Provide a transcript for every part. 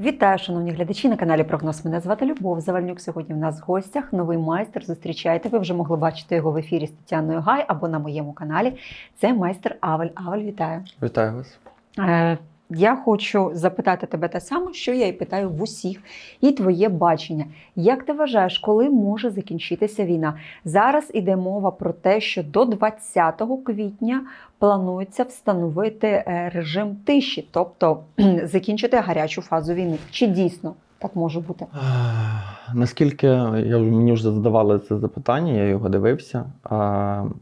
Вітаю, шановні глядачі на каналі Прогноз. Мене звати Любов Завальнюк. Сьогодні в нас в гостях новий майстер. Зустрічайте. Ви вже могли бачити його в ефірі з Тетяною Гай або на моєму каналі. Це майстер Авель. Авель, вітаю. Вітаю вас. Я хочу запитати тебе те саме, що я і питаю в усіх, і твоє бачення. Як ти вважаєш, коли може закінчитися війна? Зараз іде мова про те, що до 20 квітня планується встановити е, режим тиші, тобто закінчити гарячу фазу війни. Чи дійсно так може бути? Наскільки я мені вже задавали це запитання, я його дивився.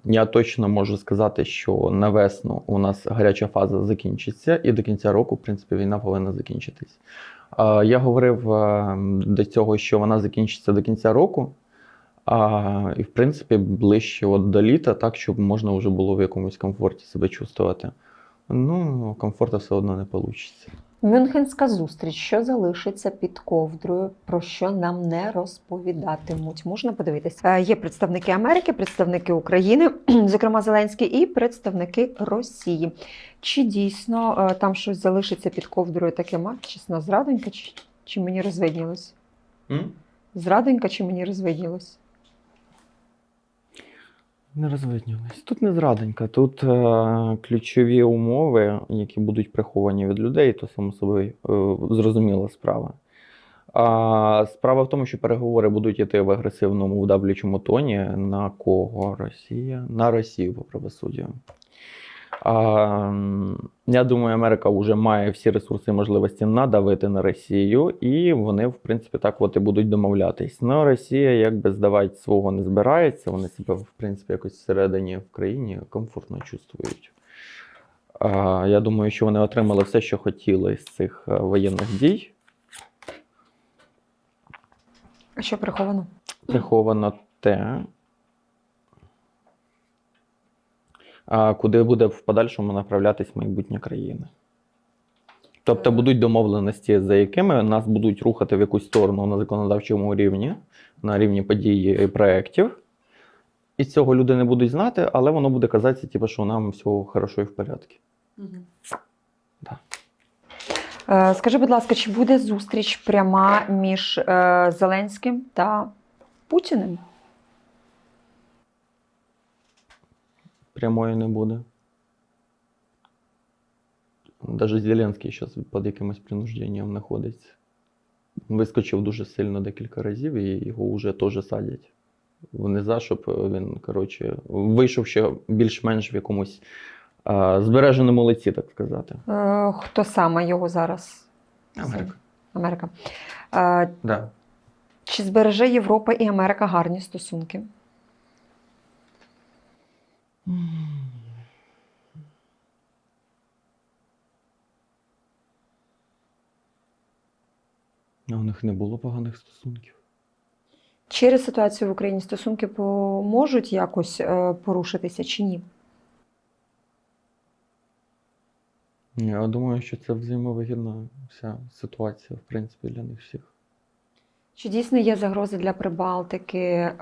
Я точно можу сказати, що на весну у нас гаряча фаза закінчиться, і до кінця року, в принципі, війна повинна закінчитись. Я говорив до цього, що вона закінчиться до кінця року, і в принципі ближче от до літа, так, щоб можна вже було в якомусь комфорті себе чувствувати. Ну, комфорту все одно не вийде. Мюнхенська зустріч, що залишиться під ковдрою, про що нам не розповідатимуть. Можна подивитися. Е, Є представники Америки, представники України, зокрема Зеленський, і представники Росії. Чи дійсно е, там щось залишиться під ковдрою таке матчесна зрадонька, чи, чи мені розвиднілось? Зрадонька, чи мені розвиднілось? Не розвиднювались. Тут не зраденька. Тут е, ключові умови, які будуть приховані від людей, то само собою е, зрозуміла справа. А справа в тому, що переговори будуть йти в агресивному вдавлючому тоні. На кого Росія? На Росію по правосуддю. А, я думаю, Америка вже має всі ресурси і можливості надавити на Росію, і вони, в принципі, так от і будуть домовлятись. Ну, Росія якби здавати свого не збирається, вони себе, в принципі, якось всередині в країні комфортно чувствують. А, я думаю, що вони отримали все, що хотіли з цих е, воєнних дій. А що приховано? приховано те, а, куди буде в подальшому направлятись майбутнє країни. Тобто Е. будуть домовленості, за якими нас будуть рухати в якусь сторону на законодавчому рівні, на рівні подій і проєктів. І цього люди не будуть знати, але воно буде казатися, типу, що нам все хорошо і в порядку. Да. Е, Скажи, будь ласка, чи буде зустріч пряма між е, Зеленським та Путіним? Прямої не буде. Навіть Зеленський зараз під якимось принужденням знаходиться. Вискочив дуже сильно декілька разів і його вже теж садять. Вони за, щоб він, коротше, вийшов ще більш-менш в якомусь а, збереженому лиці, так сказати. Е, Хто саме його зараз? Америка. Америка. Е, Да. Чи збереже Європа і Америка гарні стосунки? А у них не було поганих стосунків. Через ситуацію в Україні стосунки можуть якось е, порушитися чи ні? Я думаю, що це взаємовигідна вся ситуація, в принципі, для них всіх. Чи дійсно є загрози для Прибалтики е,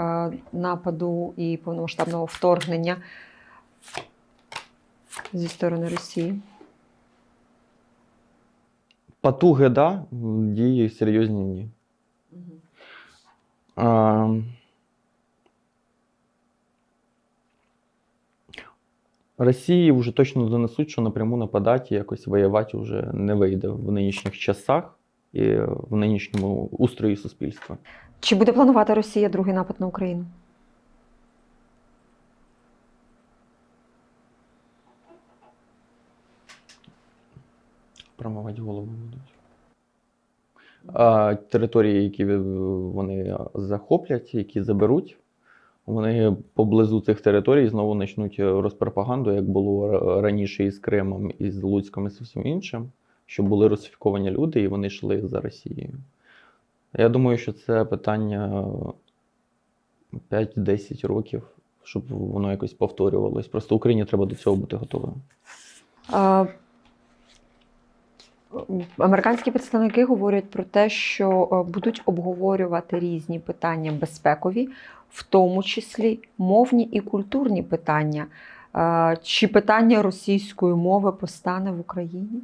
нападу і повномасштабного вторгнення зі сторони Росії? Потуги, да, дії серйозні ні. А, Росії вже точно донесуть, що напряму нападати якось воювати вже не вийде в нинішніх часах і в нинішньому устрої суспільства. Чи буде планувати Росія другий напад на Україну? Промивати голову будуть. А території, які вони захоплять, які заберуть, вони поблизу цих територій знову почнуть розпропаганду, як було раніше із Кримом, і з Луцьком, і з всім іншим, щоб були русифіковані люди, і вони йшли за Росією. Я думаю, що це питання 5-10 років, щоб воно якось повторювалось. Просто Україні треба до цього бути готовим. Е, Американські представники говорять про те, що е, будуть обговорювати різні питання безпекові, в тому числі мовні і культурні питання. Е, Чи питання російської мови постане в Україні?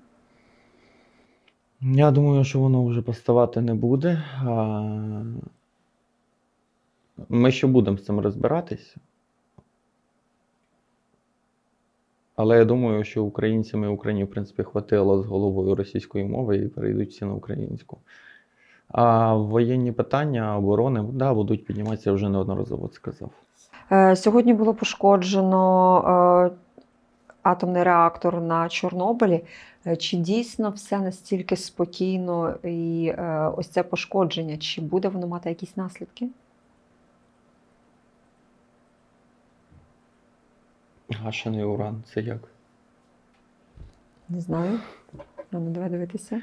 Я думаю, що воно вже поставати не буде. Ми ще будемо з цим розбиратись. Але я думаю, що українцям і Україні, в принципі, хватило з головою російської мови і перейдуть всі на українську. А воєнні питання оборони да, будуть підніматися, вже неодноразово це казав. Е, Сьогодні було пошкоджено е, атомний реактор на Чорнобилі. Е, Чи дійсно все настільки спокійно і ось це пошкодження? Чи буде воно мати якісь наслідки? Гашений уран, це як? Не знаю. Ну, давай дивитися.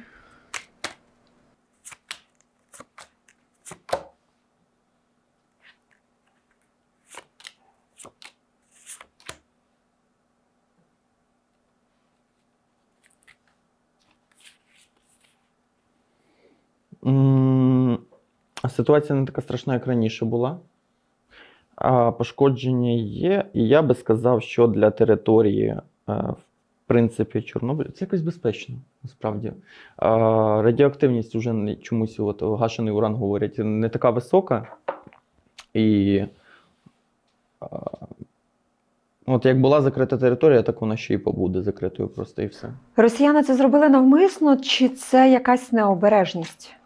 Ситуація не така страшна, як раніше була. Пошкодження є, і я би сказав, що для території, е, в принципі, Чорнобиля це якось безпечно, насправді. Радіоактивність вже чомусь, от гашений уран говорять, не така висока. І от як була закрита територія, так вона ще й побуде закритою просто і все. Росіяни це зробили навмисно, чи це якась необережність?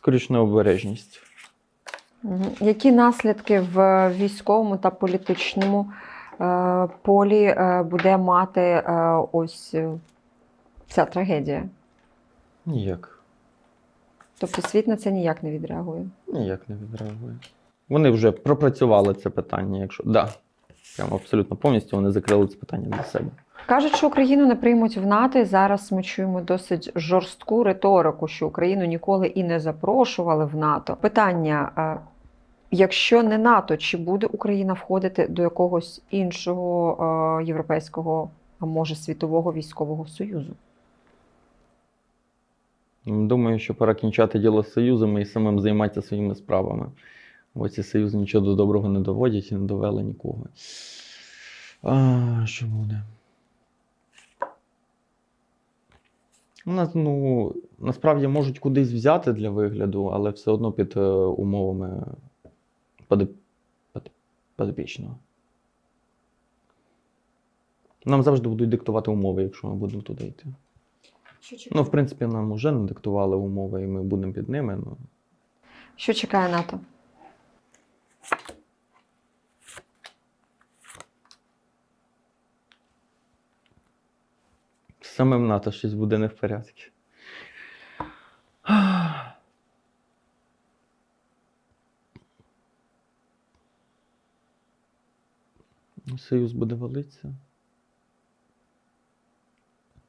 Скоріш необережність. Які наслідки в військовому та політичному е, полі е, буде мати е, ось ця трагедія? Ніяк. Тобто світ на це ніяк не відреагує. Ніяк не відреагує. Вони вже пропрацювали це питання, якщо. Да. Прямо абсолютно повністю вони закрили це питання для себе. Кажуть, що Україну не приймуть в НАТО. і Зараз ми чуємо досить жорстку риторику, що Україну ніколи і не запрошували в НАТО. Питання: якщо не НАТО, чи буде Україна входити до якогось іншого е, європейського, а може світового військового союзу? Думаю, що пора кінчати діло з союзами і самим займатися своїми справами. Бо ці союзи нічого до доброго не доводять і не довели нікого. А, що буде? У нас, ну, насправді можуть кудись взяти для вигляду, але все одно під е, умовами поди- поди- подопічного. Нам завжди будуть диктувати умови, якщо ми будемо туди йти. Ну, в принципі, нам вже не диктували умови, і ми будемо під ними. Ну, Що чекає НАТО? Самим НАТО щось буде не в порядку. Союз буде валитися.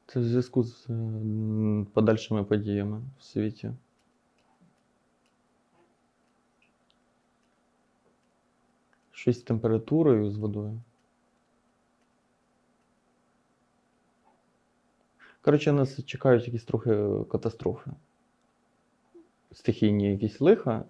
Це в зв'язку з е, подальшими подіями в світі. Щось з температурою, з водою. Коротше, нас чекають якісь трохи катастрофи. Стихійні якісь лиха.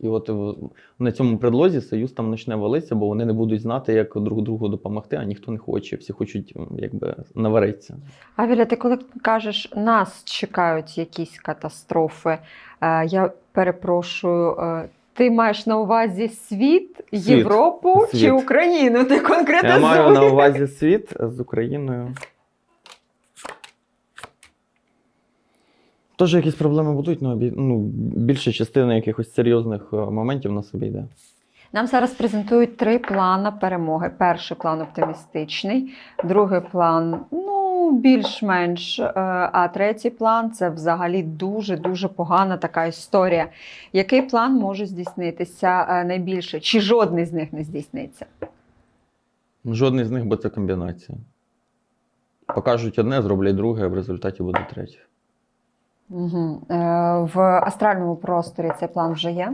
І от е, на цьому предлозі Союз там почне валитися, бо вони не будуть знати, як друг другу допомогти, а ніхто не хоче. Всі хочуть якби наваритися. Авіля, ти коли кажеш, нас чекають якісь катастрофи, е, я перепрошую, е, ти маєш на увазі світ, Світ. Європу чи Україну? Ти конкретно Я маю на увазі світ з Україною. Тож якісь проблеми будуть, ну, обі- ну, більша частина якихось серйозних е, моментів на собі йде. Нам зараз презентують три плани перемоги. Перший план оптимістичний, другий план ну, більш-менш. е, А третій план це взагалі дуже-дуже погана така історія. Який план може здійснитися е, найбільше? Чи жодний з них не здійсниться? Жодний з них, бо це комбінація. Покажуть одне, зроблять друге, а в результаті буде третє. Угу. В астральному просторі цей план вже є?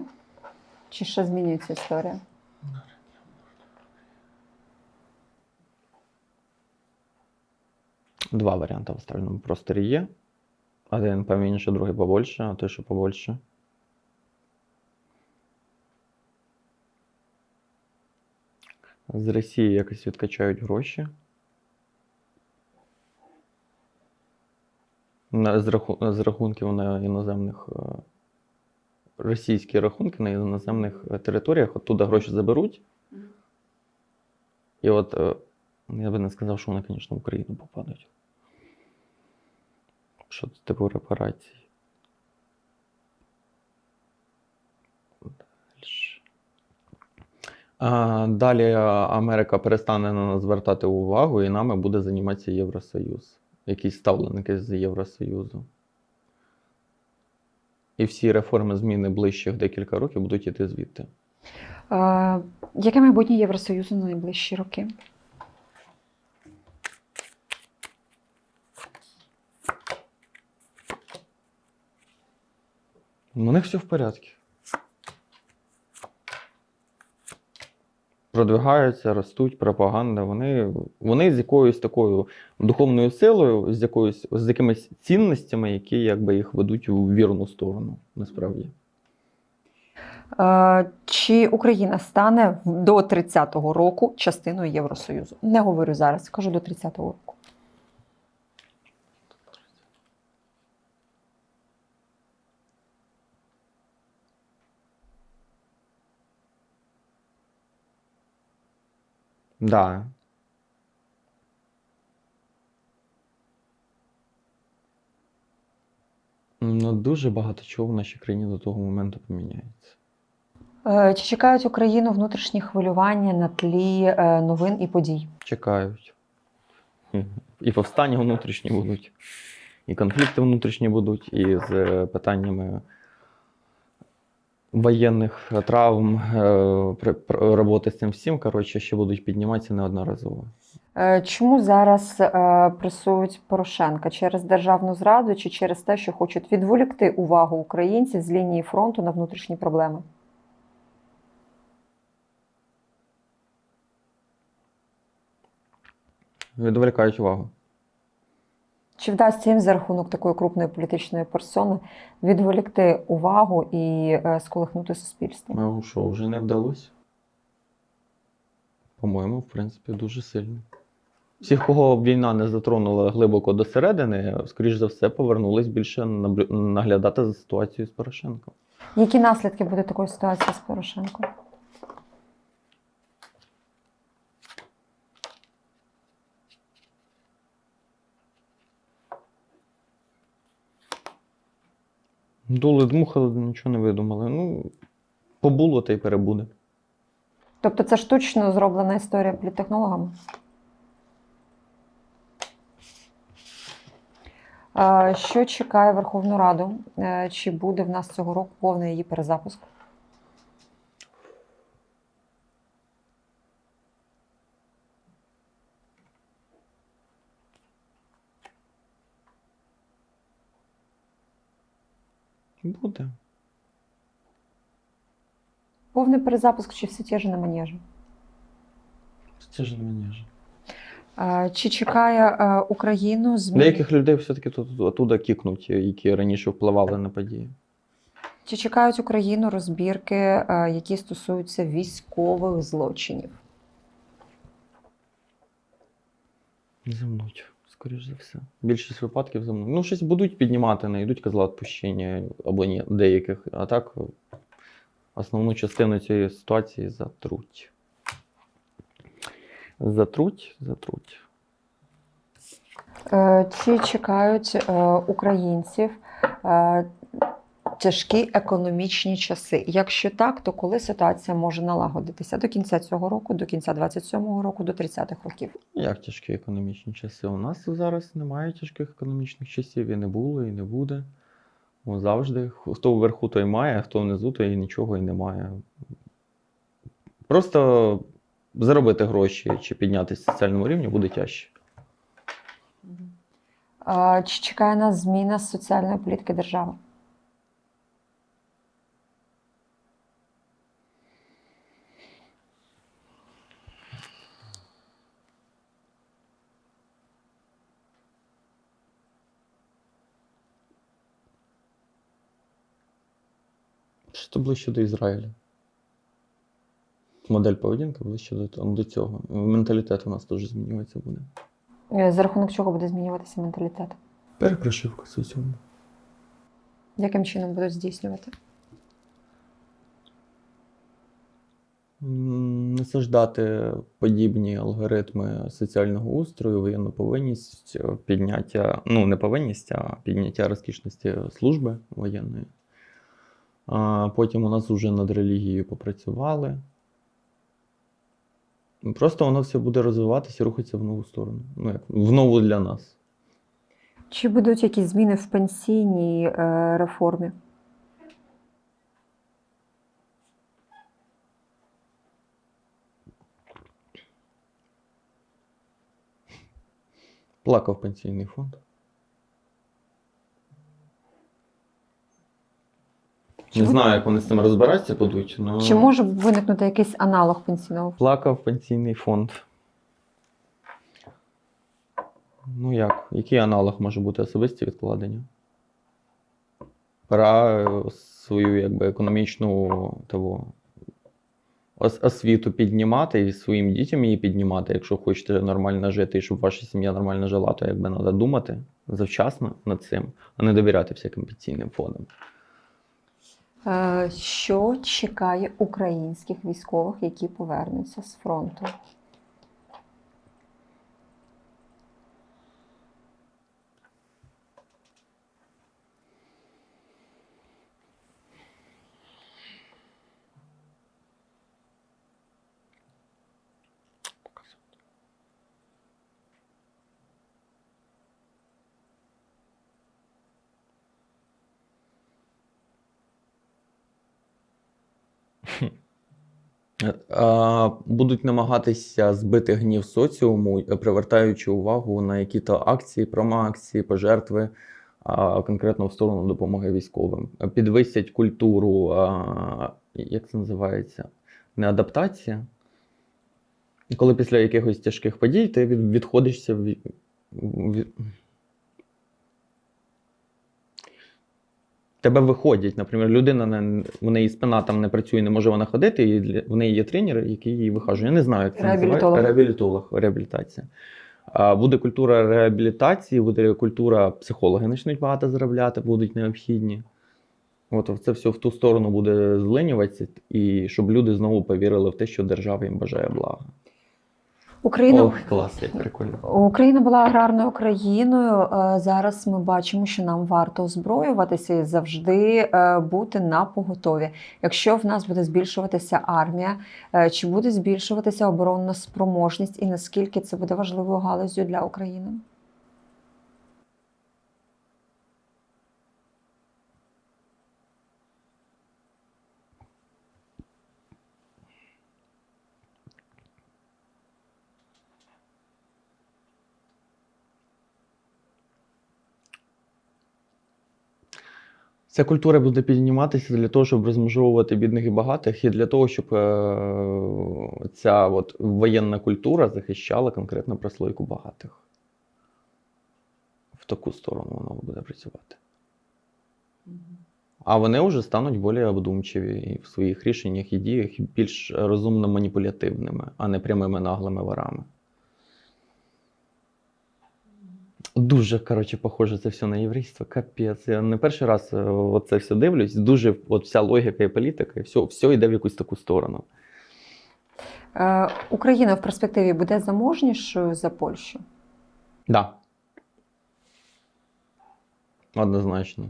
Чи ще змінюється історія? Два варіанти в астральному просторі є. Один поменше, другий побольше, а той, що побольше. З Росії якось відкачають гроші. На, з, раху, з рахунків на іноземних е, російські рахунки на іноземних е, територіях, оттуда гроші заберуть. І от е, я би не сказав, що вони, звісно, в Україну попадуть. Що це типу репарації. Далі Америка перестане на нас звертати увагу, і нами буде займатися Євросоюз. Якісь ставленики з Євросоюзу. І всі реформи зміни ближчих декілька років будуть йти звідти. Е, яке майбутнє Євросоюзу на найближчі роки? У них все в порядку. Продвигаються, ростуть, пропаганда. Вони, вони з якоюсь такою духовною силою, з якоюсь з якимись цінностями, які якби їх ведуть у вірну сторону, насправді. Чи Україна стане до 30-го року частиною Євросоюзу? Не говорю зараз, кажу до 30-го року. Да. Ну, дуже багато чого в нашій країні до того моменту поміняється. Е, чи чекають Україну внутрішні хвилювання на тлі е, новин і подій? Чекають. І повстання внутрішні будуть, і конфлікти внутрішні будуть, і з е, питаннями воєнних травм, е, при- пр- роботи з цим всім, коротше, ще будуть підніматися неодноразово. Е, Чому зараз пресують Порошенка через державну зраду чи через те, що хочуть відволікти увагу українців з лінії фронту на внутрішні проблеми? Відволікають увагу. Чи вдасться їм за рахунок такої крупної політичної персони відволікти увагу і е, сколихнути суспільство? Ну що, вже не вдалося? По-моєму, в принципі, дуже сильно. Всіх, кого війна не затронула глибоко до середини, скоріш за все, повернулись більше наглядати за ситуацією з Порошенком. Які наслідки буде такої ситуації з Порошенком? Дули, дмухали, нічого не видумали. Ну, побуло та й перебуде. Тобто це штучно зроблена історія політтехнологами? Що чекає Верховну Раду? Е, Чи буде в нас цього року повний її перезапуск? Буде. Повний перезапуск чи все ті ж на манежі? Ж не мені ж. Е, Чи чекає Україну змін? Деяких людей все-таки тут оттуда кікнуть, які раніше впливали на події. Чи чекають Україну розбірки, які стосуються військових злочинів? Замнуть, скоріш за все. Більшість випадків замнуть. Ну, щось будуть піднімати, знайдуть козла відпущення або ні, деяких. А так, основну частину цієї ситуації затруть. Затруть, затруть. Е, Чи чекають е, українців е, тяжкі економічні часи? Якщо так, то коли ситуація може налагодитися? До кінця цього року, до кінця 27-го року, до 30-х років? Як тяжкі економічні часи? У нас зараз немає тяжких економічних часів, і не було, і не буде. Бо завжди хто вверху, той має, а хто внизу, той нічого і не має. Просто заробити гроші чи піднятися в соціальному рівні буде тяжче. Чи чекає нас зміна соціальної політики держави? Що то ближче до Ізраїля. Модель поведінки ближче до, до цього. Менталітет у нас теж змінюється буде. Е, За рахунок чого буде змінюватися менталітет? Перепрошивка соціуму. Яким чином будуть здійснювати? Насаждати подібні алгоритми соціального устрою, воєнну повинність, підняття, ну не повинність, а підняття розкішності служби воєнної. А потім у нас вже над релігією попрацювали. Просто воно все буде розвиватися і рухатися в нову сторону. Ну, як в нову для нас. Чи будуть якісь зміни в пенсійній е, реформі? Плакав пенсійний фонд. Не буде- знаю, як вони з цим розбиратися будуть, але Чи може виникнути якийсь аналог пенсійного? плакав пенсійний фонд. Ну як? Який аналог може бути особисті відкладення? Пора е, свою якби, економічну того, ос- освіту піднімати і своїм дітям її піднімати. Якщо хочете нормально жити і щоб ваша сім'я нормально жила, то якби треба думати завчасно над цим, а не довіряти всяким пенсійним фондам. Е, Що чекає українських військових, які повернуться з фронту? Е, Будуть намагатися збити гнів соціуму, е, привертаючи увагу на які-то акції, промоакції, пожертви, конкретно в сторону допомоги військовим. Підвисять культуру, як це називається? Не адаптація. Коли після якихось тяжких подій ти відходишся від. Тебе виходять, наприклад, людина не в неї спина там не працює, не може вона ходити, і в неї є тренер, який її вихажує. Я не знаю, як це називається. Реабілітолог, реабілітація. А, Буде культура реабілітації, буде культура психологи почнуть багато заробляти, будуть необхідні. От це все в ту сторону буде злинюватися, і щоб люди знову повірили в те, що держава їм бажає блага. Україна Ох, клас, як прикольно. Україна була аграрною країною. Е, Зараз ми бачимо, що нам варто озброюватися і завжди е, бути на поготові. Якщо в нас буде збільшуватися армія, е, чи буде збільшуватися оборонна спроможність, і наскільки це буде важливою галузю для України? Ця культура буде підніматися для того, щоб розмежовувати бідних і багатих, і для того, щоб е, ця от воєнна культура захищала конкретно прослойку багатих. В таку сторону воно буде працювати. А вони вже стануть більш обдумчиві в своїх рішеннях і діях більш розумно маніпулятивними, а не прямими наглими ворами. Дуже, коротше, похоже це все на єврейство. Капець. Я не перший раз е, от це все дивлюсь. Дуже от вся логіка і політика, і все, все йде в якусь таку сторону. Е, Україна в перспективі буде заможнішою за Польщу. Да. Однозначно.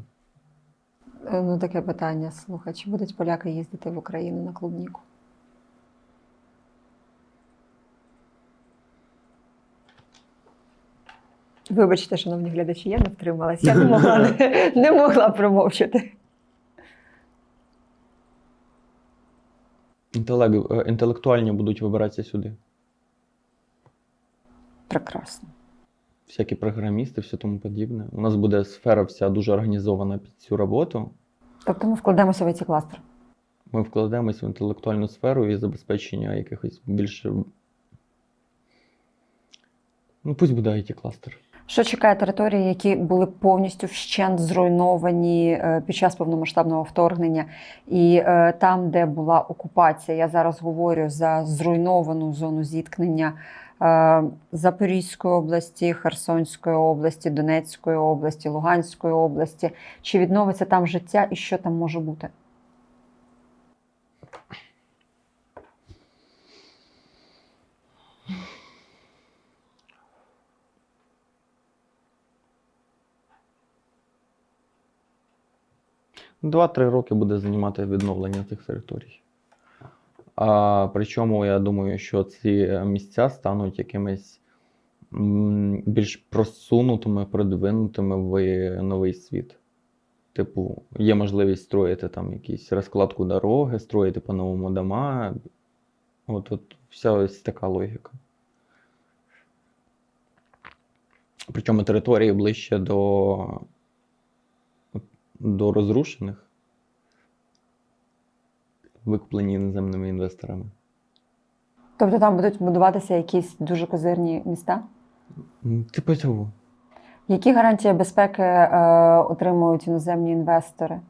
Е, Ну, таке питання. Слухай, чи будуть поляки їздити в Україну на клубніку? Вибачте, шановні глядачі, я не втрималась. Я не могла, не, не могла промовчати. Інтелект, е, інтелектуальні будуть вибиратися сюди. Прекрасно. Всякі програмісти, все тому подібне. У нас буде сфера вся дуже організована під цю роботу. Тобто ми вкладемося в ці кластер. Ми вкладемось в інтелектуальну сферу і забезпечення якихось більше. Ну, пусть буде it кластер Що чекає території, які були повністю вщент зруйновані е, під час повномасштабного вторгнення, і е, там, де була окупація, я зараз говорю за зруйновану зону зіткнення е, Запорізької області, Херсонської області, Донецької області, Луганської області. Чи відновиться там життя і що там може бути? Два-три роки буде займати відновлення цих територій. А, причому я думаю, що ці місця стануть якимись більш просунутими, продвинутими в новий світ. Типу, є можливість строїти там якісь розкладку дороги, строїти по-новому дома. От, от вся ось така логіка. Причому території ближче до, до розрушених, викуплені іноземними інвесторами. Тобто там будуть будуватися якісь дуже козирні міста? Типу цього. Які гарантії безпеки е, отримують іноземні інвестори?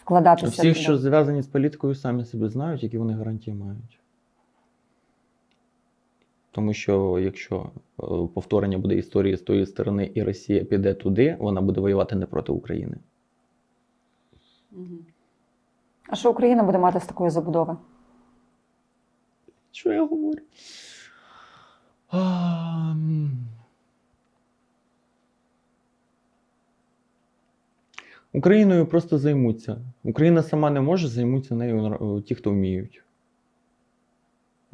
Вкладатися Всі, туди? що зв'язані з політикою, самі собі знають, які вони гарантії мають. Тому що якщо е, повторення буде історії з тої сторони, і Росія піде туди, вона буде воювати не проти України. А що Україна буде мати з такої забудови? Що я говорю? А. Україною просто займуться. Україна сама не може, займуться нею е, ті, хто вміють.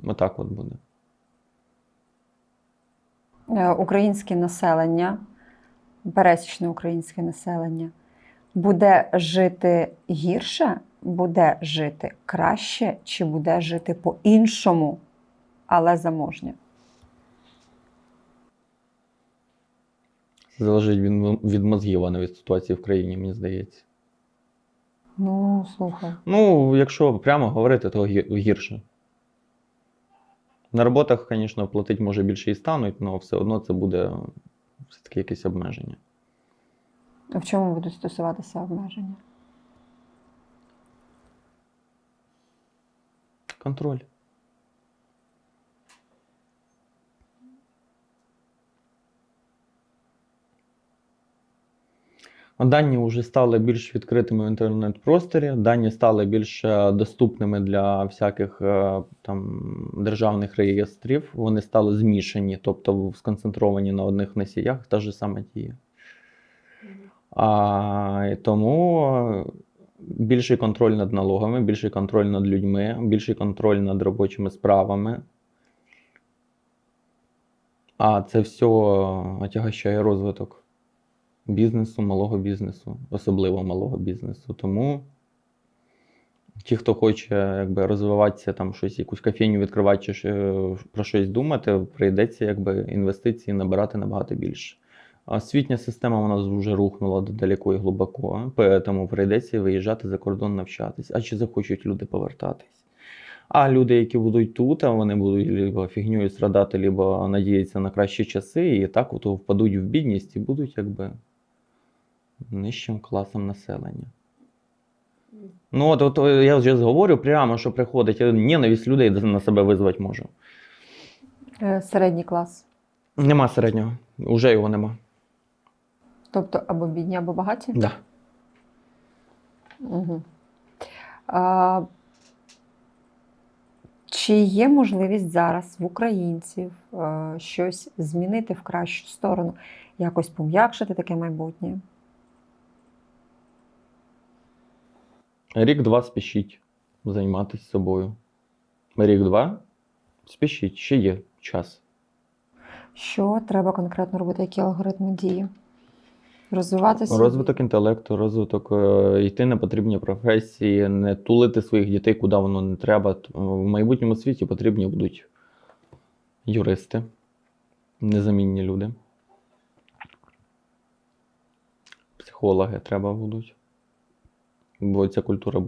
Отак от буде. Е, Українське населення, пересічне українське населення, буде жити гірше, буде жити краще, чи буде жити по-іншому, але заможня? Це залежить від, від мозгів, а не від ситуації в країні, мені здається. Ну, слухай. Ну, якщо прямо говорити, то гірше. На роботах, звісно, платить може більше і стануть, але все одно це буде все-таки якесь обмеження. А В чому будуть стосуватися обмеження? Контроль. Дані вже стали більш відкритими в інтернет-просторі, дані стали більш е, доступними для всяких е, там, державних реєстрів. Вони стали змішані, тобто сконцентровані на одних носіях, та ж сама дія. А, і тому е, більший контроль над налогами, більший контроль над людьми, більший контроль над робочими справами. А це все отягощає розвиток бізнесу, малого бізнесу, особливо малого бізнесу. Тому ті, хто хоче якби, розвиватися, там щось, якусь кофейню відкривати чи про щось думати, прийдеться якби, інвестиції набирати набагато більше. Освітня система у нас вже рухнула далеко і глибоко, тому прийдеться виїжджати за кордон навчатись. А чи захочуть люди повертатись? А люди, які будуть тут, вони будуть либо фігньою страдати, либо надіятися на кращі часи, і так от впадуть в бідність і будуть якби нижчим класом населення. Ну, от, от я вже говорю прямо, що приходить ненависть людей на себе визвати може. Е, Середній клас. Нема середнього, уже його нема. Тобто або бідні, або багаті? Да. Угу. А, чи є можливість зараз в українців е, щось змінити в кращу сторону, якось пом'якшити таке майбутнє? Рік-два спішіть займатися собою. Рік-два спішіть, ще є час. Що треба конкретно робити, які алгоритми дії? Розвиватися? Розвиток інтелекту, розвиток е, йти на потрібні професії, не тулити своїх дітей, куди воно не треба. В майбутньому світі потрібні будуть юристи, незамінні люди. Психологи треба будуть. Бо ця культура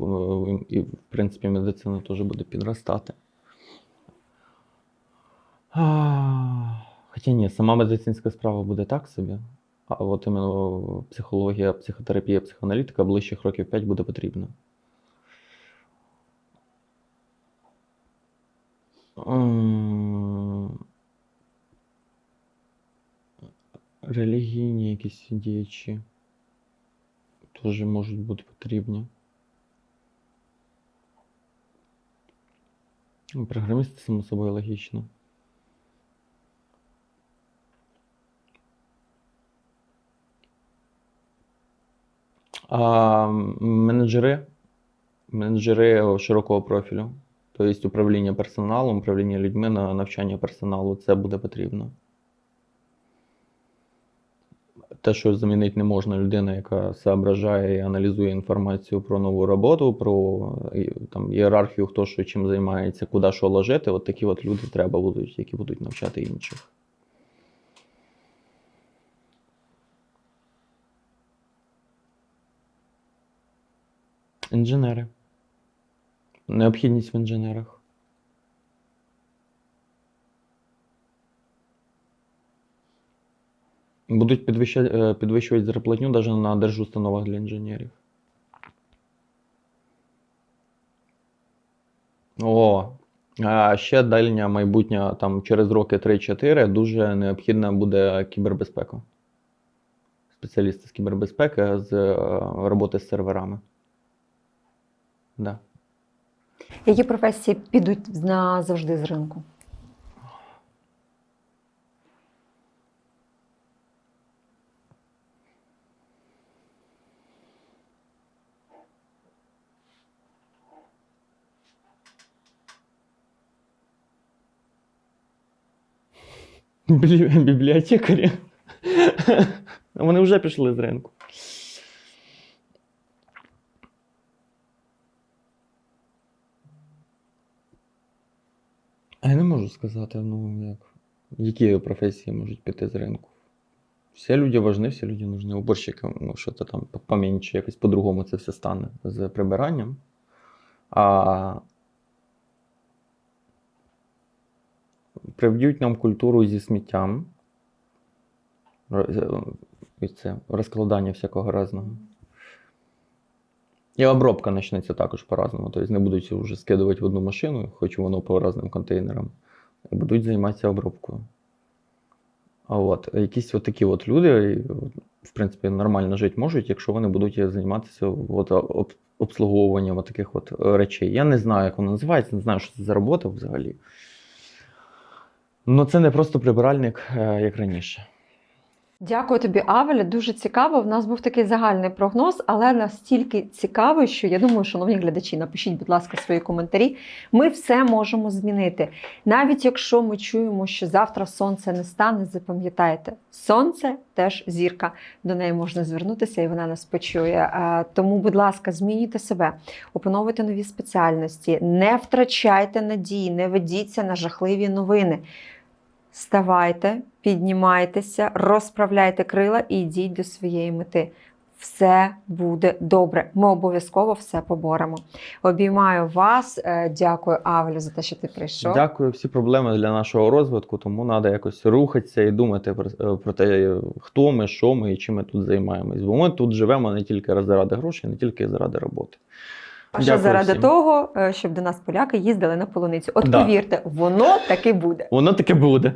і, в принципі, медицина теж буде підростати. Хоча ні, сама медицинська справа буде так собі. А от іменно психологія, психотерапія, психоаналітика ближчих років 5 буде потрібна. Релігійні якісь діячі теж можуть бути потрібні. Програмісти, само собою, логічно. А, менеджери, менеджери широкого профілю, тобто управління персоналом, управління людьми на навчання персоналу, це буде потрібно. Те, що замінити не можна людина, яка соображає і аналізує інформацію про нову роботу, про там, ієрархію, хто що чим займається, куди що ложити, от такі от люди треба будуть, які будуть навчати інших. Інженери. Необхідність в інженерах. Будуть підвищати, е, підвищувати зарплатню навіть на держустановах для інженерів. О, а ще дальня майбутня, там через роки 3-4 дуже необхідна буде кібербезпека. Спеціалісти з кібербезпеки з е, роботи з серверами. Да. Які професії підуть назавжди з ринку? Бібліотекарі. Вони вже пішли з ринку. А я не можу сказати, ну як. Які професії можуть піти з ринку? Всі люди важні, всі люди нужні. Уборщики, ну що то там поменше, якось по-другому це все стане з прибиранням. А привдють нам культуру зі сміттям. Е, Це розкладання всякого разного. І обробка почнеться також по-разному. Тобто не будуть вже скидувати в одну машину, хоч воно по різним контейнерам. Будуть займатися обробкою. А от якісь от такі от люди, в принципі, нормально жити можуть, якщо вони будуть займатися от, об, обслуговуванням от таких от е, речей. Я не знаю, як воно називається, не знаю, що це за робота взагалі. Ну, це не просто прибиральник, е, як раніше. Дякую тобі, Авеля. Дуже цікаво. В нас був такий загальний прогноз, але настільки цікавий, що я думаю, шановні глядачі, напишіть, будь ласка, свої коментарі. Ми все можемо змінити. Навіть якщо ми чуємо, що завтра сонце не стане, запам'ятайте, сонце теж зірка. До неї можна звернутися, і вона нас почує. Тому, будь ласка, змінюйте себе, опановуйте нові спеціальності, не втрачайте надії, не ведіться на жахливі новини. Ставайте, піднімайтеся, розправляйте крила і йдіть до своєї мети. Все буде добре. Ми обов'язково все поборемо. Обіймаю вас. Е, Дякую, Авелю, за те, що ти прийшов. Дякую, всі проблеми для нашого розвитку, тому треба якось рухатися і думати е, про те, хто ми, що ми і чим ми тут займаємось. Бо ми тут живемо не тільки заради грошей, не тільки заради роботи. А ще заради всім. того, е, щоб до нас поляки їздили на полуницю. От Да. повірте, воно таки буде. Воно таке буде.